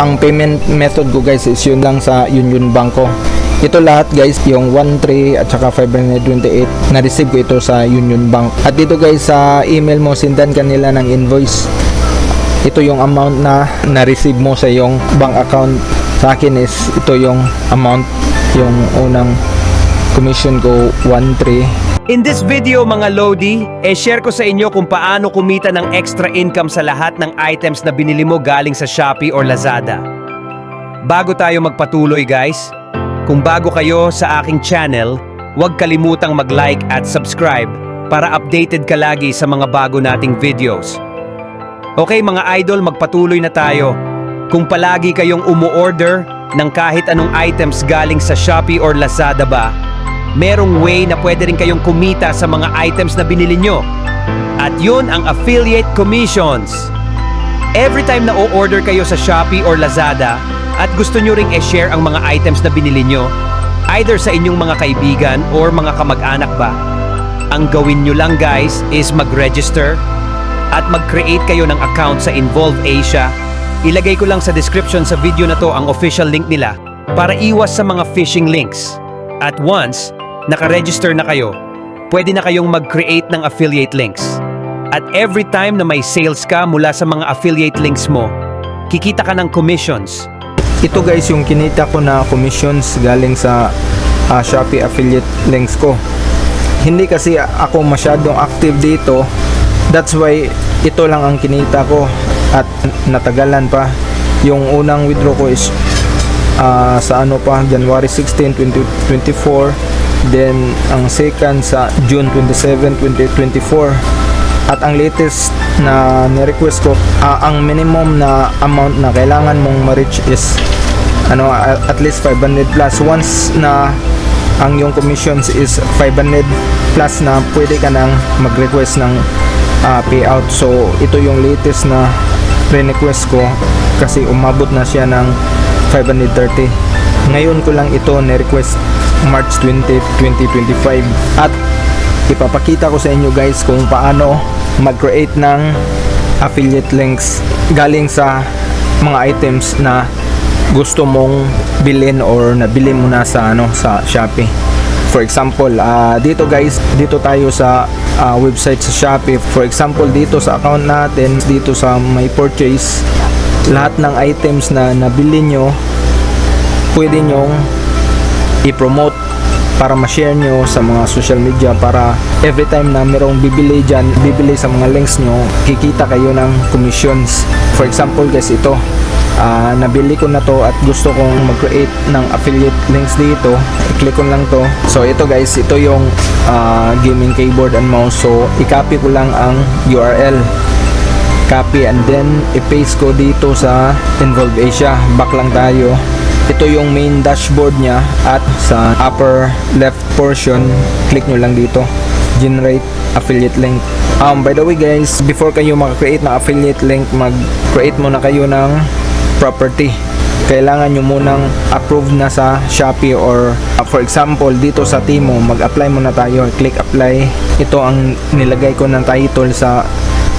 Ang payment method ko guys is yun lang sa Union Banko. Ito lahat guys, yung 13 at saka 528 na-receive ko ito sa Union Bank. At dito guys sa email mo sindan kanila ng invoice. Ito yung amount na na-receive mo sa yung bank account. Sa akin is ito yung amount, yung unang commission ko 13 In this video mga Lodi, e share ko sa inyo kung paano kumita ng extra income sa lahat ng items na binili mo galing sa Shopee or Lazada. Bago tayo magpatuloy guys, kung bago kayo sa aking channel, huwag kalimutang mag-like at subscribe para updated ka lagi sa mga bago nating videos. Okay mga idol, magpatuloy na tayo. Kung palagi kayong umu-order ng kahit anong items galing sa Shopee or Lazada ba, merong way na pwede rin kayong kumita sa mga items na binili nyo. At yun ang affiliate commissions. Every time na o-order kayo sa Shopee or Lazada at gusto nyo ring e-share ang mga items na binili nyo, either sa inyong mga kaibigan or mga kamag-anak ba, ang gawin nyo lang guys is mag-register at mag-create kayo ng account sa Involve Asia. Ilagay ko lang sa description sa video na to ang official link nila para iwas sa mga phishing links. At once, naka-register na kayo, pwede na kayong mag-create ng affiliate links. At every time na may sales ka mula sa mga affiliate links mo, kikita ka ng commissions. Ito guys yung kinita ko na commissions galing sa ah, Shopee affiliate links ko. Hindi kasi ako masyadong active dito. That's why ito lang ang kinita ko at natagalan pa. Yung unang withdraw ko is ah, sa ano pa January 16, 2024. Then ang second sa June 27, 2024. At ang latest na ni-request ko, ah, ang minimum na amount na kailangan mong ma-reach is ano at least 500 plus once na ang yung commissions is 500 plus na pwede ka nang mag-request ng ah, payout. So ito yung latest na request ko kasi umabot na siya ng 530. Ngayon ko lang ito ni-request March 20, 2025 at ipapakita ko sa inyo guys kung paano mag-create ng affiliate links galing sa mga items na gusto mong bilhin or nabili mo na sa ano sa Shopee. For example, ah, dito guys, dito tayo sa ah, website sa Shopee. For example, dito sa account natin, dito sa my purchase, lahat ng items na nabili nyo, pwede nyong i-promote para ma-share nyo sa mga social media para every time na merong bibili dyan, bibili sa mga links nyo, kikita kayo ng commissions. For example guys, ito, ah, nabili ko na to at gusto kong mag-create ng affiliate links dito. I-click ko lang to. So ito guys, ito yung ah, gaming keyboard and mouse. So i-copy ko lang ang URL copy and then i-paste ko dito sa Involve Asia. Back lang tayo. Ito yung main dashboard niya at sa upper left portion, click nyo lang dito. Generate affiliate link. Um, by the way guys, before kayo mag-create ng affiliate link, mag-create muna kayo ng property. Kailangan nyo munang approve na sa Shopee or uh, for example, dito sa Timo, mag-apply muna tayo. Click apply. Ito ang nilagay ko ng title sa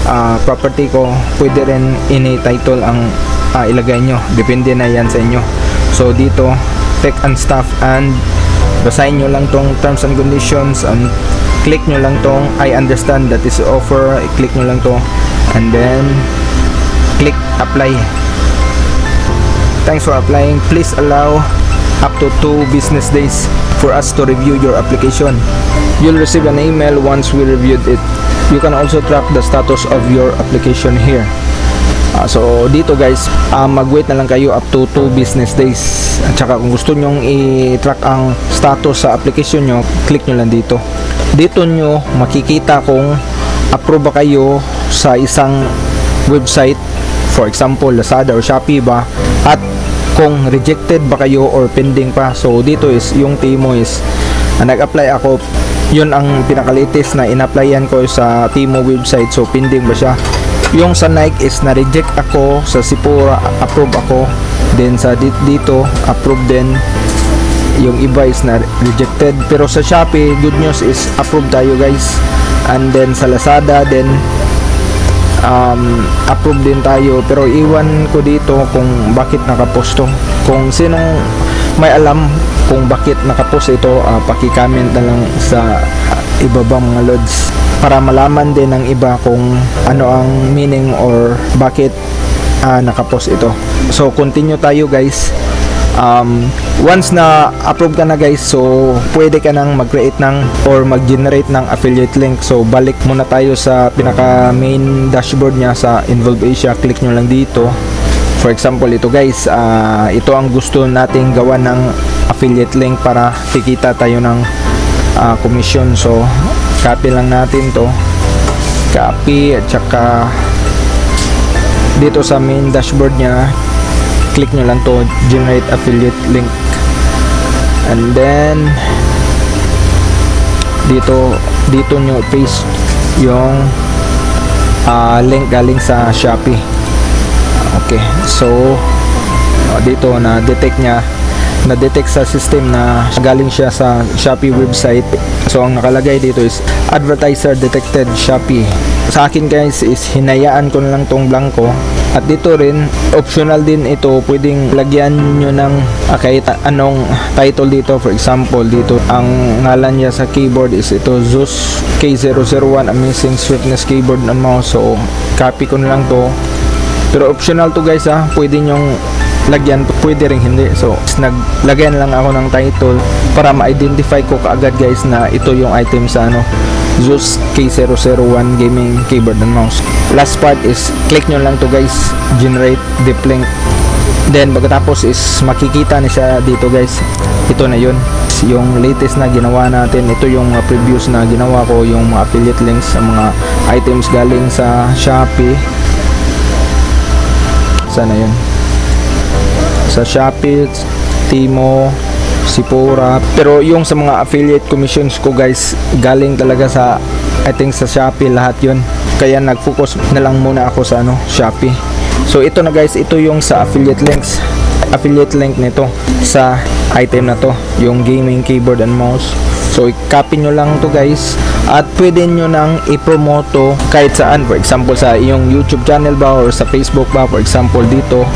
ah, property ko pwede rin ini-title ang ah, ilagay nyo. Depende na yan sa inyo. So dito tech and stuff and basahin nyo lang tong terms and conditions and click nyo lang tong I understand that is offer. Click nyo lang to. And then click apply. Thanks for applying. Please allow up to 2 business days for us to review your application. You'll receive an email once we reviewed it. You can also track the status of your application here. Ah, so dito guys ah, mag-wait na lang kayo up to 2 business days. At saka kung gusto nyong i-track ang status sa application nyo click nyo lang dito. Dito nyo makikita kung approve ba kayo sa isang website for example Lazada or Shopee ba? At kung rejected ba kayo or pending pa so dito is yung Timo is ah, nag-apply ako. Yun ang pinaka-latest na in-applyan ko sa Timo website so pending ba siya? Yung sa Nike is na-reject ako sa Sipura approve ako. Then sa di- dito approve din. Yung iba is na rejected pero sa Shopee good news is approve tayo guys. And then sa Lazada then um, approve din tayo. Pero iwan ko dito kung bakit nakaposto kung sinong may alam kung bakit nakapost ito uh, paki-comment na lang sa ibabang mga lods para malaman din ng iba kung ano ang meaning or bakit uh, nakapost ito. So continue tayo guys um, once na approve ka na guys so pwede ka nang mag-create ng or mag-generate ng affiliate link. So balik muna tayo sa pinaka main dashboard niya sa Involve Asia. Click nyo lang dito. For example ito guys ah, ito ang gusto nating gawa ng affiliate link para kikita tayo ng ah, commission. So copy lang natin to. Copy at saka dito sa main dashboard niya click nyo lang to generate affiliate link. And then dito dito nyo paste yung ah, link galing sa Shopee. Okay so dito na detect niya na detect sa system na galing siya sa Shopee website. So ang nakalagay dito is advertiser detected Shopee sa akin guys is hinayaan ko na lang tong blanco. At dito rin optional din ito. Pwedeng lagyan nyo ng ah, kahit anong title dito. For example dito ang ngalan niya sa keyboard is ito Zeus K001 Amazing Swiftness Keyboard and Mouse. So copy ko na lang to. Pero optional to guys ha pwede nyong lagyan. Pwede rin hindi. So naglagyan lang ako ng title para ma-identify ko kaagad guys na ito yung item sa ano Zeus K001 gaming keyboard and mouse. Last part is click nyo lang to guys. Generate deep link. Then pagkatapos is makikita na siya dito guys. Ito na yun. Yung latest na ginawa natin. Ito yung previews na ginawa ko. Yung mga affiliate links mga items galing sa Shopee. Sana yun. Sa Shopee, Timo, Sipora. Pero yung sa mga affiliate commissions ko guys, galing talaga sa I think sa Shopee lahat yun. Kaya nag-focus na lang muna ako sa ano, Shopee. So ito na guys, ito yung sa affiliate links. Affiliate link nito sa item na to, yung gaming keyboard and mouse. So i-copy nyo lang to guys at pwede nyo nang i-promote to kahit saan. For example sa iyong YouTube channel ba or sa Facebook ba. For example dito,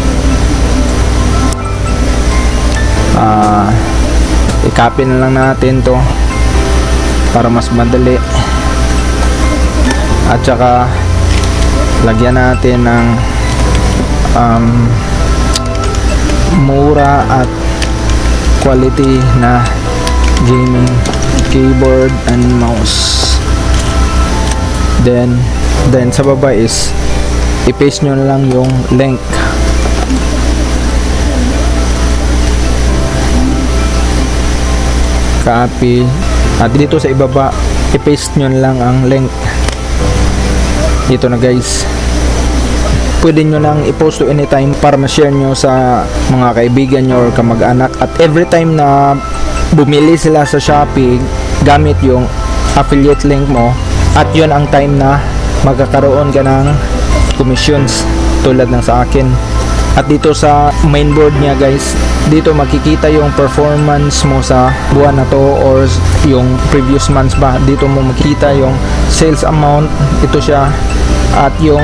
ah i-copy na lang natin to para mas madali. At saka lagyan natin ng um, mura at quality na gaming keyboard and mouse. Then then sa baba is i-paste nyo na lang yung link copy at dito sa ibaba i-paste nyo lang ang link. Dito na guys. Pwede nyo nang i-post to anytime para ma-share nyo sa mga kaibigan nyo or kamag-anak. At every time na bumili sila sa Shopee gamit yung affiliate link mo at yun ang time na magkakaroon ka ng commissions tulad ng sa akin at dito sa mainboard niya guys, dito makikita yung performance mo sa buwan na to or yung previous months ba. Dito mo makikita yung sales amount, ito siya at yung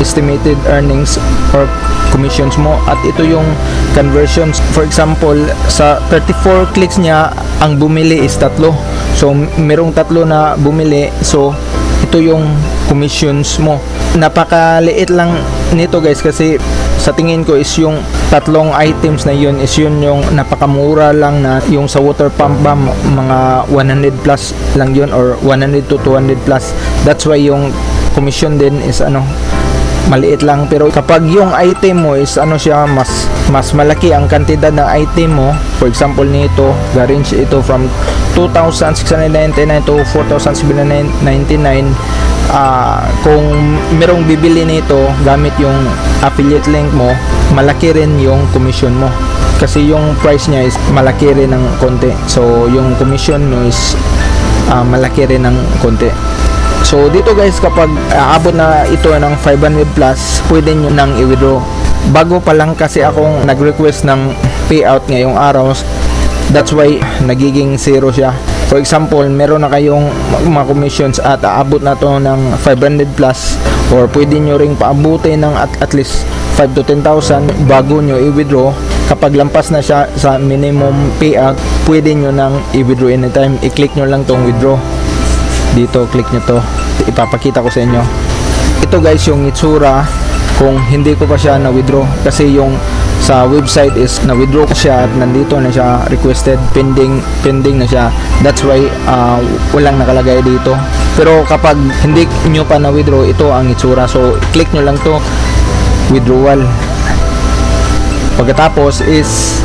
estimated earnings or commissions mo. At ito yung conversions. For example sa 34 clicks niya ang bumili is tatlo. So merong tatlo na bumili. So ito yung commissions mo. Napakaliit lang nito guys kasi sa tingin ko is yung tatlong items na yun is yun yung napakamura lang na yung sa water pump ba mga 100 plus lang yun or 100 to 200 plus. That's why yung commission din is ano maliit lang pero kapag yung item mo is ano siya mas mas malaki ang kantidad ng item mo. For example nito range ito from 2,699 to 4,799 ah kung merong bibili nito gamit yung affiliate link mo malaki rin yung commission mo. Kasi yung price niya is malaki rin ng konti. So yung commission mo is ah, malaki rin ng konti So dito guys kapag aabot na ito ng 500 plus, pwede nyo nang i-withdraw. Bago pa lang kasi akong nag-request ng payout ngayong araw. That's why nagiging zero siya. For example, meron na kayong mga commissions at aabot na to ng 500 plus or pwede nyo ring paabutin ng at, at least 5 to 10,000 bago nyo i-withdraw kapag lampas na siya sa minimum payout pwede nyo nang i-withdraw anytime i-click nyo lang tong withdraw dito click nyo to. Ipapakita ko sa inyo. Ito guys yung itsura kung hindi ko pa siya na withdraw kasi yung sa website is na withdraw ko siya at nandito na siya requested. Pending pending na siya. That's why uh, walang nakalagay dito. Pero kapag hindi nyo pa na withdraw ito ang itsura. So click nyo lang to. Withdrawal. Pagkatapos is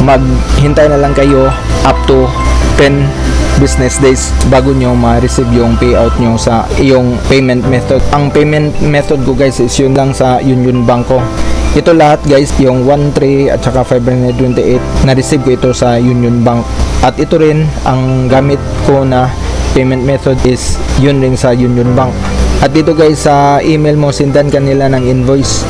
maghintay na lang kayo up to 10 business days bago nyo ma-receive yung payout nyo sa iyong payment method. Ang payment method ko guys is yun lang sa Union Banko. Ito lahat guys, yung 13 at saka 528 na-receive ko ito sa Union Bank. At ito rin ang gamit ko na payment method is yun rin sa Union Bank. At dito guys sa email mo sindan kanila ng invoice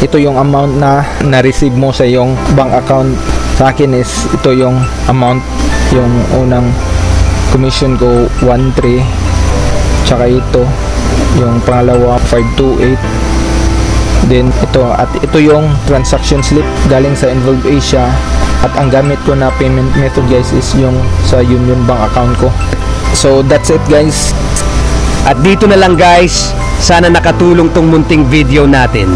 ito yung amount na na-receive mo sa iyong bank account sa akin is ito yung amount yung unang commission ko 1.3 tsaka ito yung pangalawa 528 then ito at ito yung transaction slip galing sa Involve Asia. At ang gamit ko na payment method guys is yung sa Union Bank account ko. So that's it guys. At dito na lang guys, sana nakatulong tong munting video natin.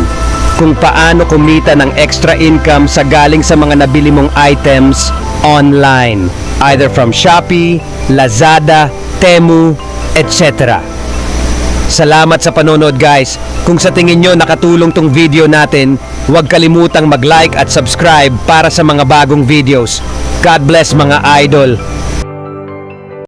Kung paano kumita ng extra income sa galing sa mga nabili mong items online, either from Shopee, Lazada, Temu, etc. Salamat sa panonood guys. Kung sa tingin nyo nakatulong tong video natin, huwag kalimutang mag-like at subscribe para sa mga bagong videos. God bless mga idol.